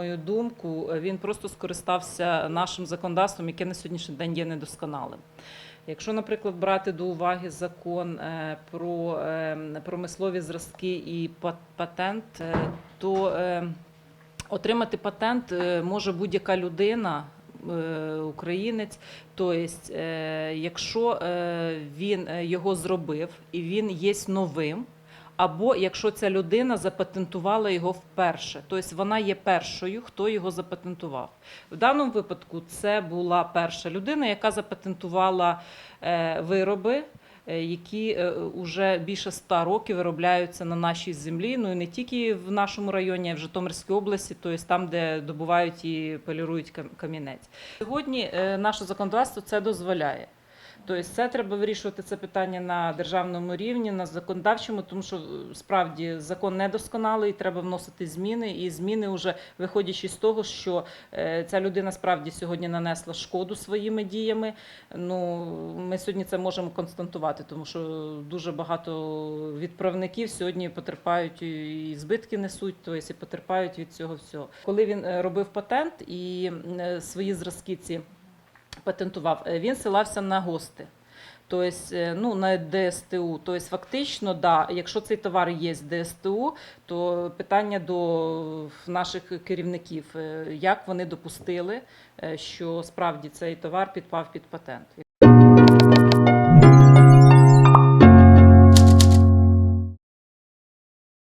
мою думку, він просто скористався нашим законодавством, яке на сьогоднішній день є недосконалим. Якщо, наприклад, брати до уваги закон е, про е, промислові зразки і патент, е, то отримати патент може будь-яка людина. Українець, тобто, якщо він його зробив і він є новим, або якщо ця людина запатентувала його вперше, тобто вона є першою, хто його запатентував. В даному випадку це була перша людина, яка запатентувала е, вироби. е, Які вже більше ста років виробляються на нашій землі, ну і не тільки в нашому районі, а й в Житомирській області, тобто там, де добувають і полірують кам- камінець. Сьогодні е, наше законодавство це дозволяє. Тобто це треба вирішувати це питання на державному рівні, на законодавчому, тому що е, справді закон недосконалий, треба вносити зміни, і зміни вже виходячи з того, що е, ця людина справді сьогодні нанесла шкоду своїми діями. Ну ми сьогодні це можемо констатувати, тому що дуже багато відправників сьогодні потерпають і збитки несуть, тобто і потерпають від цього всього. Коли він е, робив патент і свої зразки ці патентував, е, він силався на ГОСТи. Тобто, е, ну, на ДСТУ. Тобто, фактично, да, якщо цей товар є з ДСТУ, то питання до наших керівників, е, як вони допустили, що справді цей товар підпав під патент.